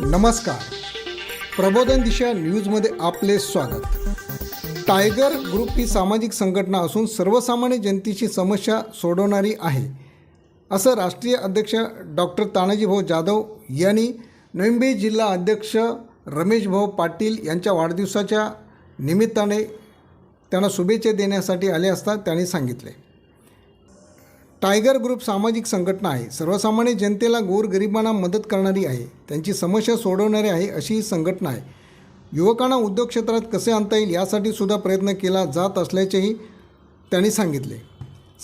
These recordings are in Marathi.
नमस्कार. प्रबोधन दिशा न्यूजमध्ये आपले स्वागत. टायगर ग्रुप ही सामाजिक संघटना असून सर्वसामान्य जनतेची समस्या सोडवणारी आहे. असं राष्ट्रीय अध्यक्ष डॉक्टर तानाजीभाऊ जाधव यांनी नवी जिल्हा अध्यक्ष रमेशभाऊ पाटील यांच्या वाढदिवसाच्या निमित्ताने त्यांना शुभेच्छा देण्यासाठी आले असता त्यांनी सांगितले. टायगर ग्रुप सामाजिक संघटना आहे. सर्वसामान्य जनतेला गोरगरिबांना मदत करणारी आहे. त्यांची समस्या सोडवणारी आहे अशी ही संघटना आहे. युवकांना उद्योग क्षेत्रात कसे आणता येईल यासाठी सुद्धा प्रयत्न केला जात असल्याचेही त्यांनी सांगितले.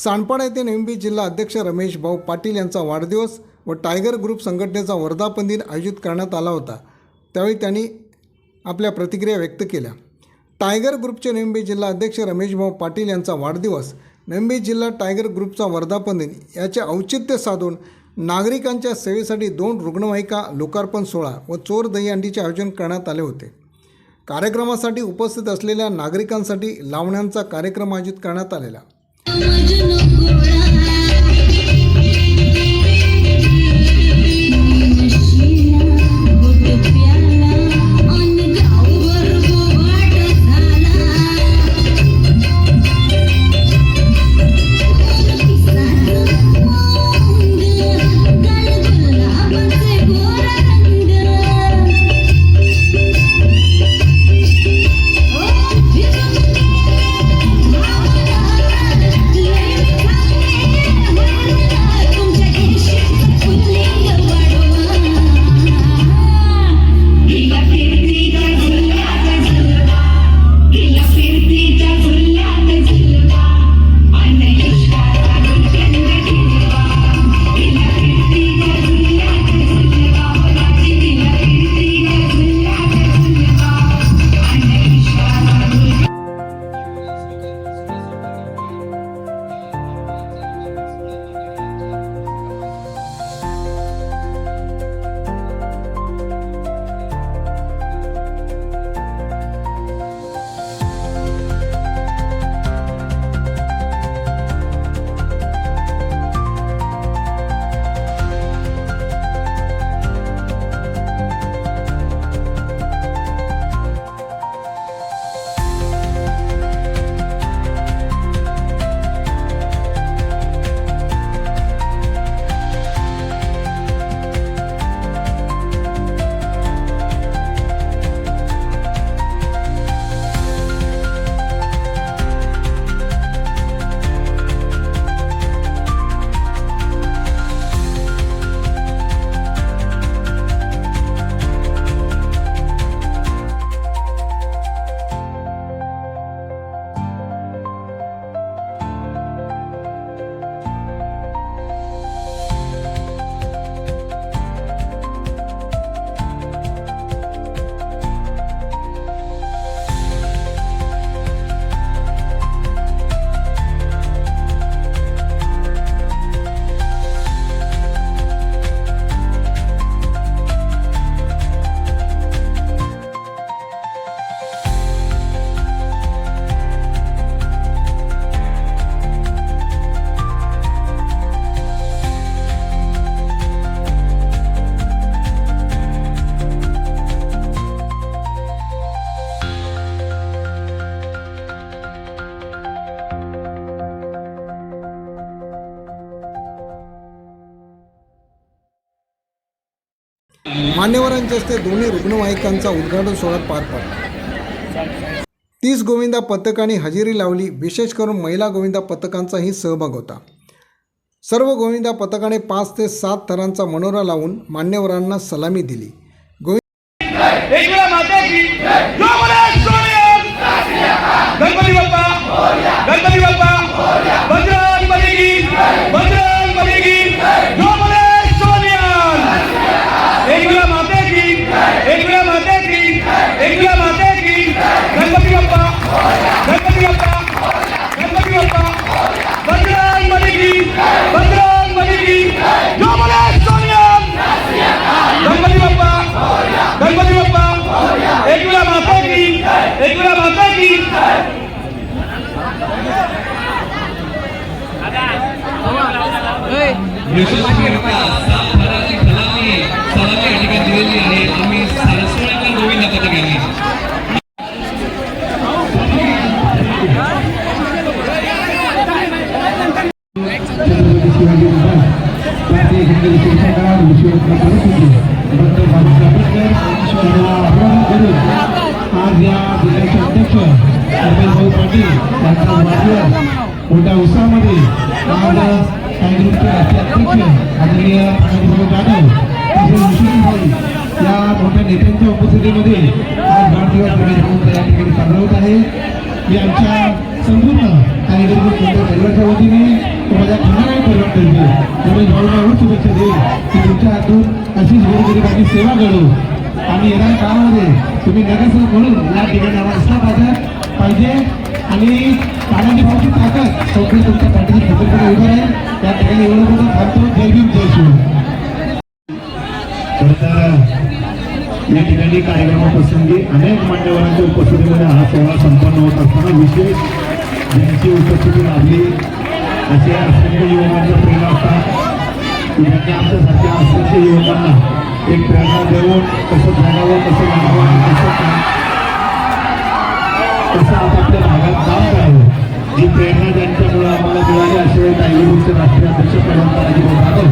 सांडपाडा येथे नवी जिल्हा अध्यक्ष रमेश भाऊ पाटील यांचा वाढदिवस व टायगर ग्रुप संघटनेचा वर्धापन दिन आयोजित करण्यात आला होता. त्यावेळी त्यांनी आपल्या प्रतिक्रिया व्यक्त केल्या. टायगर ग्रुपचे नवी जिल्हा अध्यक्ष रमेशभाऊ पाटील यांचा वाढदिवस मुंबई जिल्हा टायगर ग्रुपचा वर्धापन दिन याचे औचित्य साधून नागरिकांच्या सेवेसाठी दोन रुग्णवाहिका लोकार्पण सोहळा व चोर दहीहंडीचे आयोजन करण्यात आले होते. कार्यक्रमासाठी उपस्थित असलेल्या नागरिकांसाठी लावण्यांचा कार्यक्रम आयोजित करण्यात आलेला. मान्यवरांच्या हस्ते दोन्ही रुग्णवाहिकांचा उद्घाटन सोहळा पार पडला. तीस गोविंदा पथकाने हजेरी लावली. विशेष करून महिला गोविंदा पथकांचाही सहभाग होता. सर्व गोविंदा पथकाने पाच ते सात थरांचा मनोरा लावून मान्यवरांना सलामी दिली. गोविंद यशस्वीरित्या सात आदरणीय अनंतभाऊ जाधव या मोठ्या नेत्यांच्या उपस्थितीमध्ये आज वाढदिवस गणेश भाऊ या ठिकाणी साजरा होत आहे. मी आमच्या संपूर्ण कार्यकर्ते परिवाराच्या वतीने माझ्या खंडाळा परिवार करते गणेश भाऊंना एवढं शुभेच्छा देईल की तुमच्या हातून अशीच गोरगरिबाची सेवा घडू आणि येणाऱ्या काळामध्ये तुम्ही नगरसेवक म्हणून या ठिकाणी आम्हाला असला पाहिजे पाहिजे. आणि तानाजी भाऊची ताकद सगळी तुमच्या पाठीची खबरकडे उभं राहील त्या ठिकाणी एवढं म्हणून थांबतो जय भीम जय शिव या ठिकाणी कार्यक्रमाप्रसंगी अनेक मान्यवरांच्या उपस्थितीमध्ये हा सोहळा संपन्न होत असताना विशेष ज्यांची उपस्थिती लाभली असे असंख्य युवकांचा प्रेरणा असतात. की आमच्यासारख्या असंख्य युवकांना एक प्रेरणा देऊन कसं जगावं कसं वागावं कसं कसं आपापल्या भागात काम करावं ही प्रेरणा ज्यांच्यामुळे आम्हाला मिळाली असे टायगरचे राष्ट्रीय अध्यक्ष परंपराजी जाधव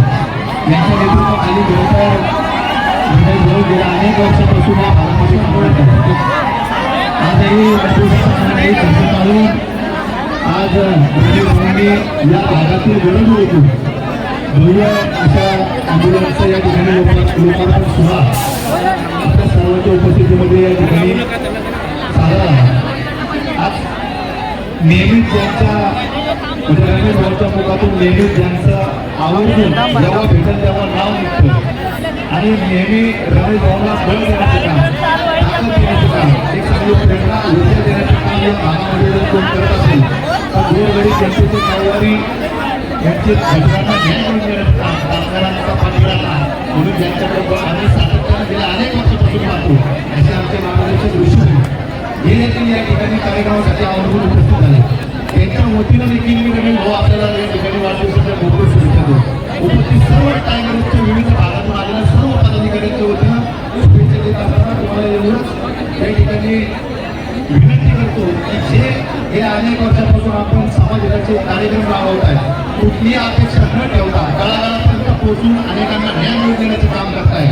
यांच्या नेतृत्वाखाली खरं तर गेल्या अनेक वर्षापासून या भागामध्ये काम करतात आजही वाढदिवसासाठी खर्च आज गणेश भाऊंनी या भागातील गरज ओळखून भव्य अशा आंदोलनाचा या ठिकाणी लोकांना सुद्धा आपल्या सर्वांच्या उपस्थितीमध्ये या ठिकाणी साजरा आज नेहमीच ज्यांच्या म्हणजे रमेश भाऊच्या मुखातून नेहमीच ज्यांचं आवर्जून जेव्हा भेटेल तेव्हा नाव निघतं. आणि नेहमी रमेश भाऊला बळ देण्याचं काम ताकद देण्याचं काम एक चांगली प्रेरणा ऊर्जा देण्याचं काम या भागामध्ये जर कोण करत असेल तर गोरगरीब जनतेची कारवारी यांची घटनांना न्याय मिळवून देण्याचं काम कामगारांचा पाठिंबा म्हणून ज्यांच्याकडे आम्ही सातत्याने गेल्या अनेक वर्षापासून पाहतो असे आमचे मार्गदर्शक ऋषी हे देखील या ठिकाणी कार्यक्रमासाठी आवडून उपस्थित झाले. त्यांच्या वतीनं देखील मी नवीन भाऊ आपल्याला या ठिकाणी वाढदिवसाच्या मोठ्या शुभेच्छा देतो. उपस्थित सर्व टायगरच्या विविध भागातून आलेल्या सर्व पदाधिकाऱ्यांच्या वतीनं शुभेच्छा देत असताना तुम्हाला येऊन या ठिकाणी विनंती करतो की जे हे अनेक वर्षापासून आपण समाजाचे कार्यक्रम राबवत आहे कुठलीही अपेक्षा न ठेवता तळागाळापर्यंत पोहोचून अनेकांना न्याय मिळवून देण्याचं काम करताय.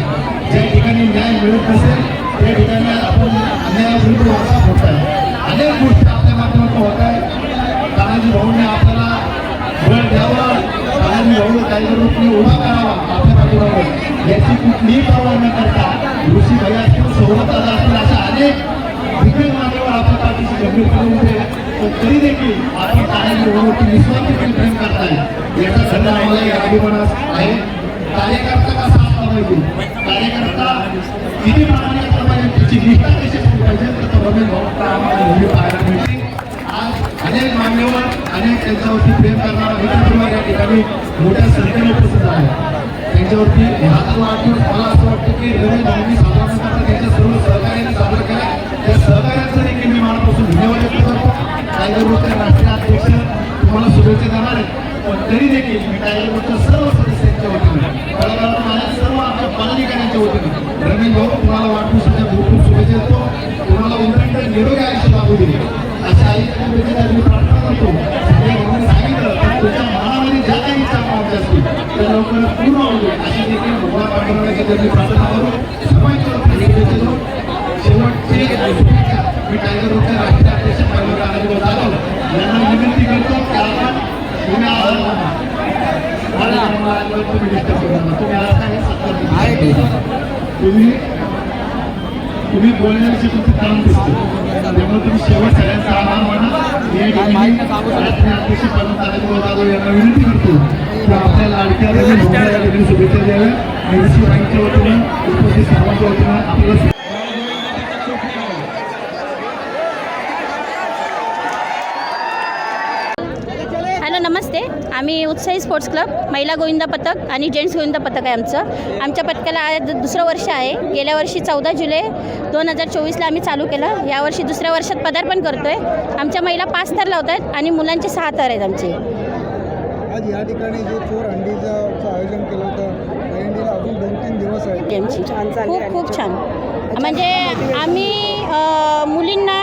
ज्या ठिकाणी न्याय मिळत नसेल त्या ठिकाणी आपण अन्यायाविरुद्ध वाचा होत आहे अनेक गोष्टी आपल्या माध्यमातून होत आहे तानाजी भाऊंनी आपल्याला वेळ द्यावा. तानाजी भाऊ काही रूपने उभा करावा आपल्या पाठीमागं याची कुठलीही पर्वा न करता ऋषी भाई असतील सोबत दादा असतील अशा अनेक दिग्गज मान्यवर आपल्या पाठीशी गंभीरपणे उभे आहेत. पण तरी देखील आपण तानाजी भाऊवरती देखील प्रेम करताय. याचा सल्ला आम्हाला या अभिमानास आहे. कार्यकर्ता कसा असला पाहिजे? कार्यकर्ता किती प्रामाणिक आज अनेक मान्यवर अनेक त्यांच्यावरती प्रेम करणारा मित्रपरिवार या ठिकाणी मोठ्या संख्येने उपस्थित आहे त्यांच्यावरती मला असं वाटतं की त्यांनी प्रार्थना करू सर्वांच्या शेवटची मी टायगर ग्रुपचे राष्ट्रीय अध्यक्ष परमेश्वर आनंदभाऊ जाधव यांना विनंती करतो की आपण तुम्ही आज तुम्ही disturb करू नका. तुम्ही आज काय सत्तर तुम्ही तुम्ही बोलण्याविषयी तुमचं काम दिसतं. त्यामुळे तुम्ही शेवट सगळ्यांचा आभार माना. अध्यक्ष जाधव यांना विनंती करतो की आपल्या लाडक्या शुभेच्छा द्याव्या आणि बँकच्या वतीनं उपस्थित सर्वांच्या वतीनं आपल्याला हॅलो नमस्ते. आम्ही उत्साही स्पोर्ट्स क्लब महिला गोविंदा पथक आणि जेंट्स गोविंदा पथक आहे आमचं. आमच्या पथकाला आज दुसरं वर्ष आहे. गेल्या वर्षी चौदा जुलै दोन हजार चोवीसला आम्ही चालू केलं. यावर्षी दुसऱ्या वर्षात पदार्पण करतो आहे आमच्या महिला पाच थर लावत आहेत आणि मुलांचे सहा थर आहेत आमचे. आज या ठिकाणी जे चोर हंडीचं आयोजन केलं होतं दोन तीन दिवस आमची खूप खूप छान. म्हणजे आम्ही अ, मुलींना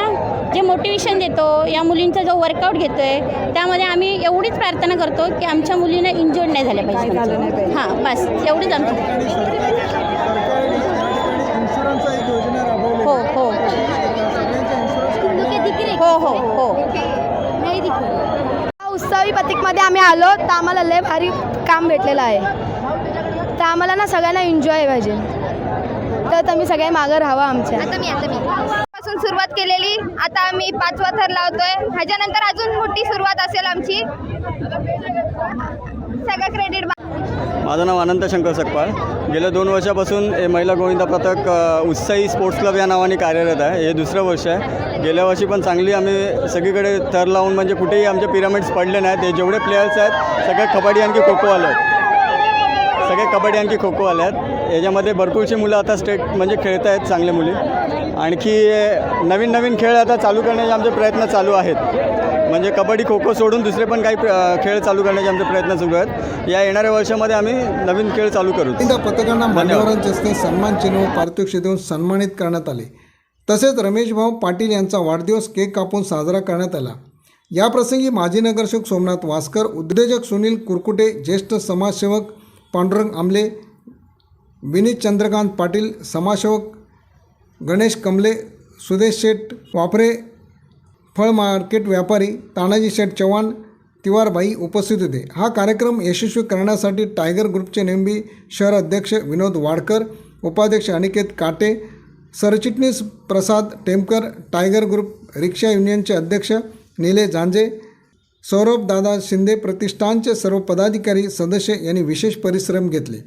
जे मोटिवेशन देतो या मुलींचा जो वर्कआउट घेतो आहे त्यामध्ये आम्ही एवढीच प्रार्थना करतो की आमच्या मुलींना इंजुर्ड नाही झाल्या पाहिजे हां बस. एवढीच आमची. आणि सरकार सरकारने या ठिकाणी इन्शुरन्सचा एक योजना राबवली हो हो. सगळ्यांचा इन्शुरन्स काढण्यात हो हो हो. हा उत्सव आलो. तर आम्हाला लय भारी काम भेटलेलं आहे. तर आम्हाला ना सगळ्यांना एन्जॉय पाहिजे. तर तुम्ही सगळे मागं राहावं आमच्या. आता मी आता मी. पासून सुरुवात केलेली आता आम्ही पाचवा थर लावतोय. ह्याच्यानंतर अजून मोठी सुरुवात असेल आमची. सगळं क्रेडिट माझं नाव अनंत शंकर सकपाळ. गेल्या दोन वर्षापासून हे महिला गोविंदा पथक उत्साही स्पोर्ट्स क्लब या नावाने कार्यरत आहे. हे दुसरं वर्ष आहे. गेल्या वर्षी पण चांगली आम्ही सगळीकडे थर लावून म्हणजे कुठेही आमचे पिरामिड्स पडले नाहीत. हे जेवढे प्लेयर्स आहेत सगळे कबड्डी आणखी खो खो आले आहेत. सगळे कबड्डी आणखी खो खो आले आहेत. याच्यामध्ये भरपूरशी मुलं आता स्टेट म्हणजे खेळत आहेत चांगले मुली. आणखी नवीन नवीन खेळ आता चालू करण्याचे आमचे प्रयत्न चालू आहेत. म्हणजे कबड्डी खो खो सोडून दुसरे पण काही खेळ चालू करण्याचे आमचे प्रयत्न सुरू आहेत. या येणाऱ्या वर्षामध्ये आम्ही नवीन खेळ चालू करू. त्या पथकांना मान्यवरांच्या हस्ते सन्मान चिन्ह पारितोषिक देऊन सन्मानित करण्यात आले. तसेच रमेश भाऊ पाटील यांचा वाढदिवस केक कापून साजरा करण्यात आला. याप्रसंगी माजी नगरसेवक सोमनाथ वासकर उद्योजक सुनील कुरकुटे ज्येष्ठ समाजसेवक पांडुरंग आमले विनीत चंद्रकांत पाटील समाशोक गणेश कमले सुदेश शेठ वापरे फळ मार्केट व्यापारी तानाजी शेठ चव्हाण तिवारबाई उपस्थित होते. हा कार्यक्रम यशस्वी करण्यासाठी टायगर ग्रुपचे नेमबी शहर अध्यक्ष विनोद वाडकर उपाध्यक्ष अनिकेत काटे सरचिटणीस Prasad Temkar tiger group rickshaw युनियनचे अध्यक्ष निले झांजे सौरभ दादा शिंदे प्रतिष्ठानचे सर्व पदाधिकारी सदस्य यांनी विशेष परिश्रम घेतले.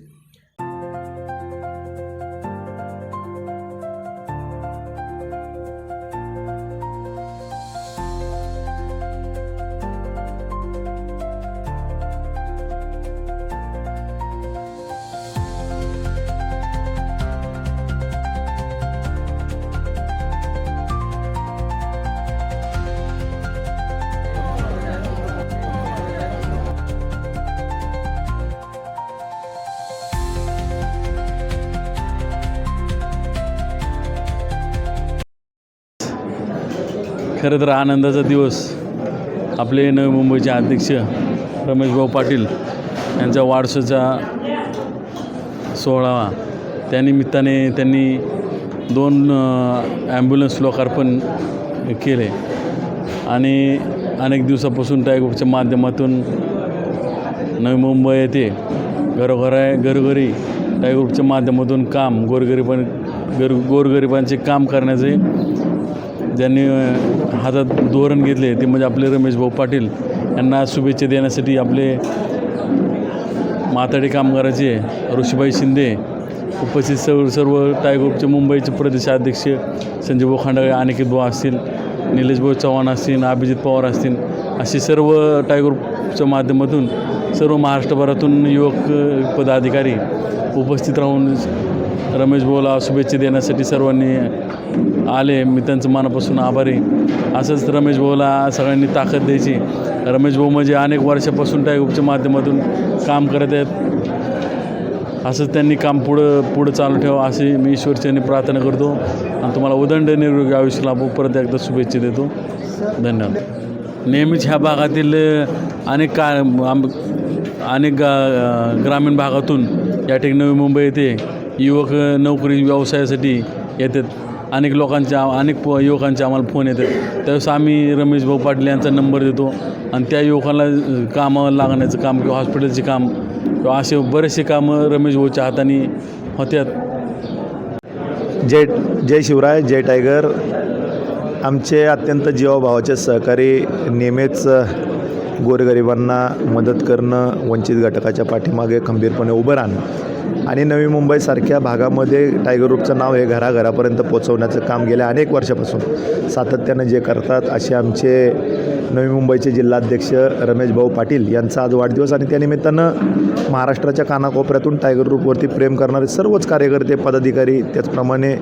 खरं तर आनंदाचा दिवस. आपले नवी मुंबईचे अध्यक्ष रमेशभाऊ पाटील यांचा वाढदिवसाचा सोहळा त्यानिमित्ताने त्यांनी दोन ॲम्ब्युलन्स लोकार्पण केले. आणि अनेक दिवसापासून टायगोपच्या माध्यमातून नवी मुंबई येथे घरोघरा घरोघरी टायगोपच्या माध्यमातून काम गोरगरिबां गर गोरगरिबांचे काम करण्याचे ज्यांनी हातात धोरण घेतले ते म्हणजे आपले रमेश भाऊ पाटील. यांना शुभेच्छा देण्यासाठी आपले माताडी कामगाराचे ऋषीबाई शिंदे उपस्थित सर्व सर्व ग्रुपचे मुंबईचे प्रदेशाध्यक्ष संजय भाऊ खांडाळे अनिकेत भाऊ असतील निलेश भाऊ चव्हाण असतील अभिजित पवार असतील असे सर्व टाय ग्रुपच्या माध्यमातून सर्व महाराष्ट्रभरातून युवक पदाधिकारी उपस्थित राहून रमेश भाऊला शुभेच्छा देण्यासाठी सर्वांनी आले मी त्यांचं मनापासून आभारी. असंच रमेश भाऊला सगळ्यांनी ताकद द्यायची. रमेश भाऊ म्हणजे अनेक वर्षापासून टायग्रुपच्या माध्यमातून काम करत आहेत. असंच त्यांनी काम पुढं पुढं चालू ठेवा अशी मी ईश्वरचरणी प्रार्थना करतो. आणि तुम्हाला उदंड निरोगी आयुष्य लाभो. परत एकदा शुभेच्छा देतो. धन्यवाद. नेहमीच ह्या भागातील अनेक का आम अनेक गा ग्रामीण भागातून या ठिकाणी नवी मुंबई येथे युवक नोकरी व्यवसायासाठी येतात. अनेक लोकांच्या अनेक प युवकांचे आम्हाला फोन येतात. त्यावेळेस आम्ही रमेश भाऊ पाटील यांचा नंबर देतो. आणि त्या युवकाला अ, कामावर लागण्याचं काम किंवा हॉस्पिटलचे काम किंवा असे बरेचसे कामं रमेश भाऊच्या हाताने होत्यात. जय जय शिवराय जय टायगर. आमचे अत्यंत जीवाभावाचे सहकारी नेहमीच गोरगरिबांना मदत करणं वंचित घटकाच्या पाठीमागे खंबीरपणे उभं राहणं. आणि नवी मुंबईसारख्या भागामध्ये टायगर ग्रुपचं नाव हे घराघरापर्यंत पोचवण्याचं काम गेल्या अनेक वर्षापासून सातत्यानं जे करतात असे आमचे नवी मुंबईचे जिल्हाध्यक्ष रमेश भाऊ पाटील यांचा आज वाढदिवस आणि त्यानिमित्तानं महाराष्ट्राच्या कानाकोपऱ्यातून टायगर ग्रुपवरती प्रेम करणारे सर्वच कार्यकर्ते पदाधिकारी त्याचप्रमाणे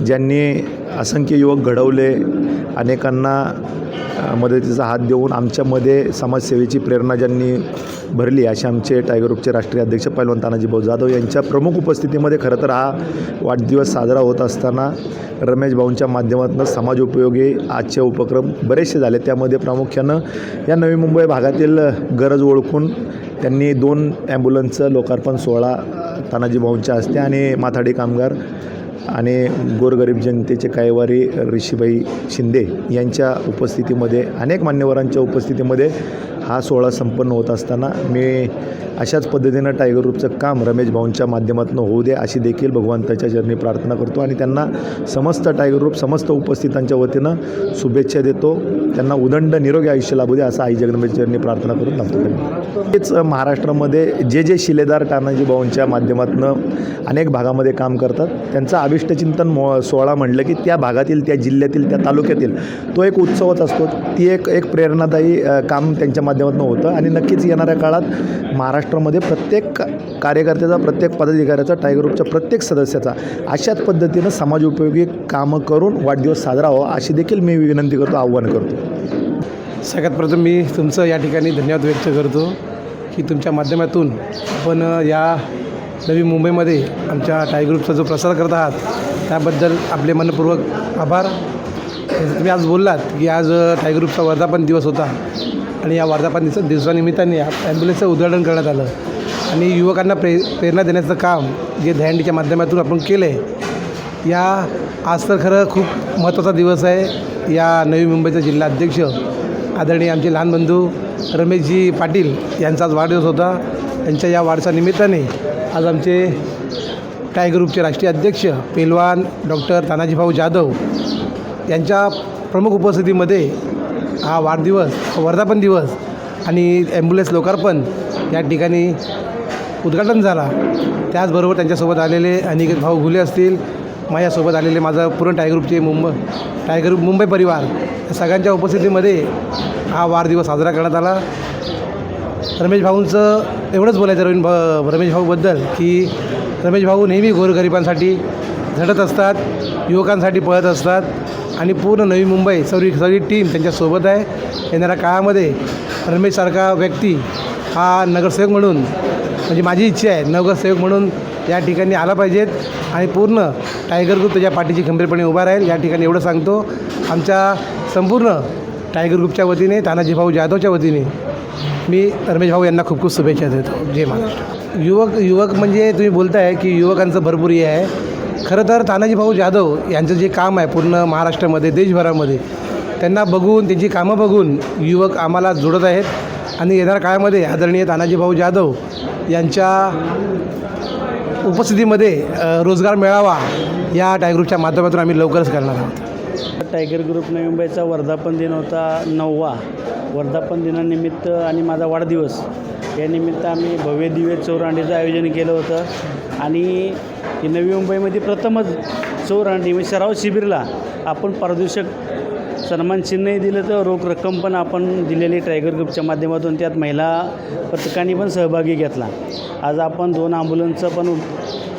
ज्यांनी असंख्य युवक घडवले. अनेकांना मदतीचा हात देऊन आमच्यामध्ये समाजसेवेची प्रेरणा ज्यांनी भरली असे आमचे टायगर ग्रुपचे राष्ट्रीय अध्यक्ष पैलवान तानाजी भाऊ जाधव यांच्या प्रमुख उपस्थितीमध्ये खरं तर हा वाढदिवस साजरा होत असताना रमेश भाऊंच्या माध्यमातून समाज उपयोगी आजचे उपक्रम बरेचसे झाले. त्यामध्ये प्रामुख्यानं या नवी मुंबई भागातील गरज ओळखून त्यांनी दोन ॲम्ब्युलन्सचं लोकार्पण सोहळा तानाजी भाऊंच्या हस्ते आणि माथाडी कामगार आणि गोरगरीब जनतेचे कायवारी ऋषीबाई शिंदे यांच्या उपस्थितीमध्ये अनेक मान्यवरांच्या उपस्थितीमध्ये हा सोहळा संपन्न होत असताना मी अशाच पद्धतीनं टायगर ग्रुपचं काम रमेश भाऊंच्या माध्यमातून होऊ दे अशी देखील भगवंताच्या चरणी प्रार्थना करतो आणि त्यांना समस्त टायगर ग्रुप समस्त उपस्थितांच्या वतीनं शुभेच्छा देतो. त्यांना उदंड निरोगी आयुष्य लाभू दे असं आई जगन्नाथ चरणी प्रार्थना करून नमतो. हेच महाराष्ट्रामध्ये जे जे शिलेदार तानाजी भाऊंच्या माध्यमातून अनेक भागामध्ये काम करतात त्यांचं अभिष्टचिंतन मो सोहळा म्हणलं की त्या भागातील त्या जिल्ह्यातील त्या तालुक्यातील तो एक उत्सवच असतो. ती एक एक प्रेरणादायी काम त्यांच्या माध्यमातून होतं आणि नक्कीच येणाऱ्या काळात महाराष्ट्रामध्ये प्रत्येक का- कार्यकर्त्याचा प्रत्येक पदाधिकाऱ्याचा टायगर ग्रुपच्या प्रत्येक सदस्याचा अशाच पद्धतीनं समाज उपयोगी कामं करून वाढदिवस साजरा व्हावा अशी देखील मी विनंती करतो आव्हान करतो. सगळ्यात प्रथम मी तुमचं या ठिकाणी धन्यवाद व्यक्त करतो की तुमच्या माध्यमातून आपण या नवी मुंबईमध्ये आमच्या टायगर ग्रुपचा जो प्रसार करत आहात त्याबद्दल आपले मनपूर्वक आभार. तुम्ही आज बोललात की आज टायगर ग्रुपचा वर्धापन दिवस होता. आणि या वर्धापन दिवस दिवसानिमित्ताने ॲम्ब्युलन्सचं उद्घाटन करण्यात आलं. आणि युवकांना प्रे प्रेरणा देण्याचं काम जे ध्यानडीच्या माध्यमातून आपण केलं आहे या आज तर खरं खूप महत्त्वाचा दिवस आहे. या नवी मुंबईचे जिल्हाध्यक्ष आदरणीय आमचे लहान बंधू रमेशजी पाटील यांचा आज वाढदिवस होता. त्यांच्या या वाढच्या निमित्ताने आज आमचे टायगर ग्रुपचे राष्ट्रीय अध्यक्ष पेलवान डॉक्टर तानाजीभाऊ जाधव यांच्या प्रमुख उपस्थितीमध्ये हा वाढदिवस वर्धापन दिवस आणि ॲम्ब्युलन्स लोकार्पण या ठिकाणी उद्घाटन झाला. त्याचबरोबर त्यांच्यासोबत आलेले अनिकेत भाऊ घुले असतील माझ्यासोबत आलेले माझा पूर्ण टायगर ग्रुपचे मुंबई टायगर ग्रुप मुंबई परिवार या सगळ्यांच्या उपस्थितीमध्ये हा वाढदिवस साजरा करण्यात आला. रमेश भाऊंचं एवढंच बोलायचं रवीन भा रमेश भाऊबद्दल की रमेश भाऊ नेहमी गोरगरिबांसाठी झटत असतात युवकांसाठी पळत असतात. आणि पूर्ण नवी मुंबई सगळी सगळी टीम त्यांच्यासोबत आहे. येणाऱ्या काळामध्ये रमेशसारखा व्यक्ती हा नगरसेवक म्हणून म्हणजे माझी इच्छा आहे नगरसेवक म्हणून या ठिकाणी आला पाहिजेत आणि पूर्ण टायगर ग्रुप त्याच्या पाठीची खंबीरपणे उभा राहील. या ठिकाणी एवढं सांगतो. आमच्या संपूर्ण टायगर ग्रुपच्या वतीने तानाजी भाऊ जाधवच्या वतीने मी रमेश भाऊ यांना खूप खूप शुभेच्छा देतो. जय महाराष्ट्र. युवक युवक म्हणजे तुम्ही बोलताय की युवकांचं भरपूर हे आहे. खरं तर तानाजी भाऊ जाधव यांचं जे काम आहे पूर्ण महाराष्ट्रामध्ये देशभरामध्ये त्यांना बघून त्यांची कामं बघून युवक आम्हाला जोडत आहेत. आणि येणाऱ्या काळामध्ये आदरणीय तानाजी भाऊ जाधव यांच्या उपस्थितीमध्ये रोजगार मिळावा या टायग्रुपच्या माध्यमातून आम्ही लवकरच करणार आहोत. टायगर ग्रुपने मुंबईचा वर्धापन दिन होता नववा. वर्धापन दिनानिमित्त आणि माझा वाढदिवस. यानिमित्त आम्ही भव्य दिव्य चौरांडीचं आयोजन केलं होतं. आणि ही नवी मुंबईमध्ये प्रथमच चौरांडी म्हणजे सराव शिबिरला आपण पारदर्शक सन्मान चिन्हही दिलं तर रोख रक्कम पण आपण दिलेली टायगर ग्रुपच्या माध्यमातून. त्यात महिला पथकांनी पण सहभागी घेतला. आज आपण दोन ॲम्ब्युलन्सचं पण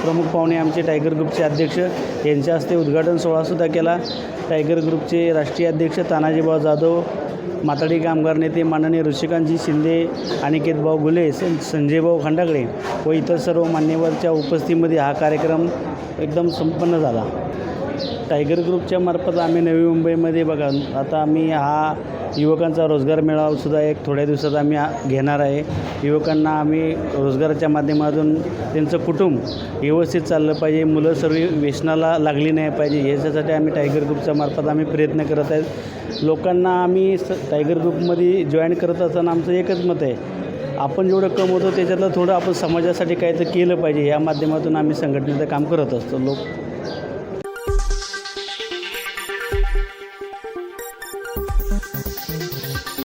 प्रमुख पाहुणे आमचे टायगर ग्रुपचे अध्यक्ष यांच्या हस्ते उद्घाटन सोहळासुद्धा केला. टायगर ग्रुपचे राष्ट्रीय अध्यक्ष तानाजीबाव जाधव माताडी कामगार नेते माननीय ऋषिकांतजी शिंदे अनिकेत भाऊ गुले सं संजयभाऊ खंडागळे व इतर सर्व मान्यवरच्या उपस्थितीमध्ये हा कार्यक्रम एकदम संपन्न झाला. टायगर ग्रुपच्या मार्फत आम्ही नवी मुंबईमध्ये बघा आता आम्ही हा युवकांचा रोजगार मेळावासुद्धा एक थोड्या दिवसात आम्ही घेणार आहे. युवकांना आम्ही रोजगाराच्या माध्यमातून त्यांचं कुटुंब व्यवस्थित चाललं पाहिजे. मुलं सर्व व्यसनाला लागली नाही पाहिजे. याच्यासाठी आम्ही टायगर ग्रुपच्या मार्फत आम्ही प्रयत्न करत आहेत. लोकांना आम्ही स टायगर ग्रुपमध्ये जॉईन करत असताना आमचं एकच मत आहे. आपण जेवढं कमवतो त्याच्यातलं थोडं आपण समाजासाठी काहीतरी केलं पाहिजे. या माध्यमातून आम्ही संघटनेचं काम करत असतो. लोक